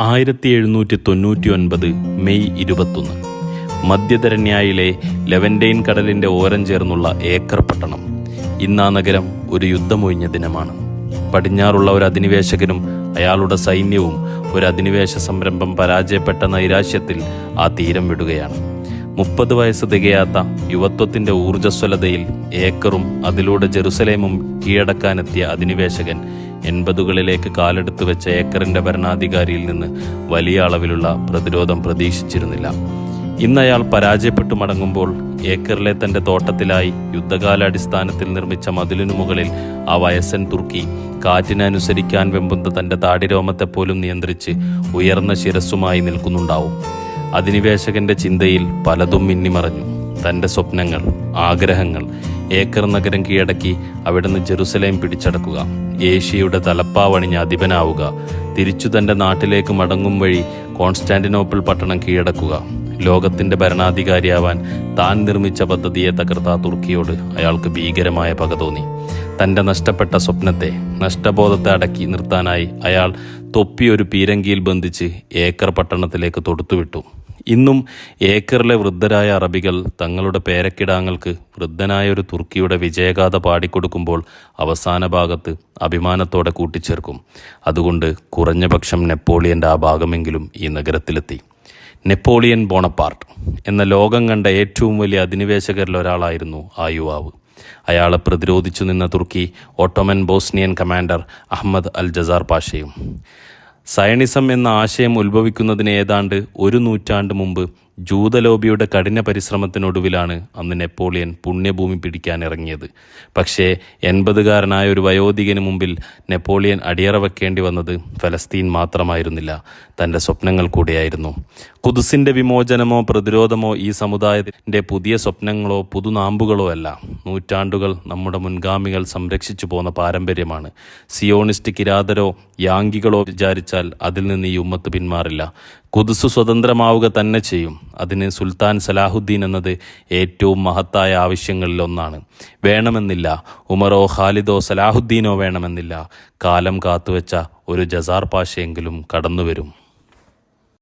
ആയിരത്തി എഴുന്നൂറ്റി തൊണ്ണൂറ്റി ഒൻപത് മെയ് ഇരുപത്തൊന്ന്. മധ്യധരണ്യായിലെ ലെവന്റൈൻ കടലിന്റെ ഓരം ചേർന്നുള്ള ഏക്കർ പട്ടണം. ഇന്നാ നഗരം ഒരു യുദ്ധമൊഴിഞ്ഞ ദിനമാണ്. പടിഞ്ഞാറുള്ള ഒരു അധിനിവേശകനും അയാളുടെ സൈന്യവും ഒരു അധിനിവേശ സംരംഭം പരാജയപ്പെട്ട നൈരാശ്യത്തിൽ ആ തീരം വിടുകയാണ്. മുപ്പത് വയസ്സ് തികയാത്ത യുവത്വത്തിന്റെ ഊർജസ്വലതയിൽ ഏക്കറും അതിലൂടെ ജെറുസലേമും കീഴടക്കാനെത്തിയ അധിനിവേശകൻ എൺപതുകളിലേക്ക് കാലെടുത്തു വെച്ച ഏക്കറിന്റെ ഭരണാധികാരിയിൽ നിന്ന് വലിയ അളവിലുള്ള പ്രതിരോധം പ്രതീക്ഷിച്ചിരുന്നില്ല. ഇന്നയാൾ പരാജയപ്പെട്ടു മടങ്ങുമ്പോൾ ഏക്കറിലെ തന്റെ തോട്ടത്തിലായി യുദ്ധകാലാടിസ്ഥാനത്തിൽ നിർമ്മിച്ച മതിലിനു മുകളിൽ ആ വയസ്സൻ തുർക്കി കാറ്റിനനുസരിക്കാൻ വെമ്പുന്ന തന്റെ താടിരോമത്തെ പോലും നിയന്ത്രിച്ച് ഉയർന്ന ശിരസ്സുമായി നിൽക്കുന്നുണ്ടാവും. അധിനിവേശകന്റെ ചിന്തയിൽ പലതും മിന്നിമറഞ്ഞു. തന്റെ സ്വപ്നങ്ങൾ ആഗ്രഹങ്ങൾ ഏക്കർ നഗരം കീഴടക്കി അവിടുന്ന് ജെറുസലേം പിടിച്ചടക്കുക. ഏഷ്യയുടെ തലപ്പാവണിഞ്ഞ് അധിപനാവുക. തിരിച്ചു തന്റെ നാട്ടിലേക്ക് മടങ്ങും വഴി കോൺസ്റ്റാന്റിനോപ്പിൾ പട്ടണം കീഴടക്കുക. ലോകത്തിന്റെ ഭരണാധികാരിയാവാൻ താൻ നിർമ്മിച്ച പദ്ധതിയെ തകർത്ത തുർക്കിയോട് അയാൾക്ക് ഭീകരമായ പക തോന്നി. തന്റെ നഷ്ടപ്പെട്ട സ്വപ്നത്തെ നഷ്ടബോധത്തെ അടക്കി നിർത്താനായി അയാൾ തൊപ്പി ഒരു പീരങ്കിയിൽ ബന്ധിച്ച് ഏക്കർ പട്ടണത്തിലേക്ക് തൊടുത്തുവിട്ടു. ഇന്നും ഏക്കറിലെ വൃദ്ധരായ അറബികൾ തങ്ങളുടെ പേരക്കിടാങ്ങൾക്ക് വൃദ്ധനായ ഒരു തുർക്കിയുടെ വിജയഗാഥ പാടിക്കൊടുക്കുമ്പോൾ അവസാന ഭാഗത്ത് അഭിമാനത്തോടെ കൂട്ടിച്ചേർക്കും. അതുകൊണ്ട് കുറഞ്ഞപക്ഷം നെപ്പോളിയന്റെ ആ ഭാഗമെങ്കിലും ഈ നഗരത്തിലെത്തി. നെപ്പോളിയൻ ബോണപ്പാർട്ട് എന്ന ലോകം കണ്ട ഏറ്റവും വലിയ അധിനിവേശകരിൽ ഒരാളായിരുന്നു ആ യുവാവ്. അയാളെ പ്രതിരോധിച്ചു നിന്ന തുർക്കി Ottoman Bosnian commander Ahmed al Jazzar പാഷയും. Zionism എന്ന ആശയം ഉത്ഭവിക്കുന്നതിന് ഏതാണ്ട് ഒരു നൂറ്റാണ്ട് മുമ്പ് ജൂതലോബിയുടെ കഠിന പരിശ്രമത്തിനൊടുവിലാണ് അന്ന് നെപ്പോളിയൻ പുണ്യഭൂമി പിടിക്കാൻ ഇറങ്ങിയത്. പക്ഷേ എൺപതുകാരനായ ഒരു വയോധികന് മുമ്പിൽ നെപ്പോളിയൻ അടിയറ വെക്കേണ്ടി വന്നത് ഫലസ്തീൻ മാത്രമായിരുന്നില്ല തന്റെ സ്വപ്നങ്ങൾ കൂടിയായിരുന്നു. കുതുസിന്റെ വിമോചനമോ പ്രതിരോധമോ ഈ സമുദായത്തിന്റെ പുതിയ സ്വപ്നങ്ങളോ പുതുനാമ്പുകളോ അല്ല. നൂറ്റാണ്ടുകൾ നമ്മുടെ മുൻഗാമികൾ സംരക്ഷിച്ചു പോന്ന പാരമ്പര്യമാണ്. സിയോണിസ്റ്റ് കിരാതരോ യാങ്കികളോ വിചാരിച്ചാൽ അതിൽ നിന്ന് ഈ ഉമ്മത്ത് പിന്മാറില്ല. കുതുസ് സ്വതന്ത്രമാവുക തന്നെ ചെയ്യും. അതിന് സുൽത്താൻ സലാഹുദ്ദീൻ എന്നത് ഏറ്റവും മഹത്തായ ആവശ്യങ്ങളിൽ ഒന്നാണ് വേണമെന്നില്ല. ഉമറോ ഖാലിദോ സലാഹുദ്ദീനോ വേണമെന്നില്ല. കാലം കാത്തുവെച്ച ഒരു ജസാർ പാഷയെങ്കിലും കടന്നുവരും.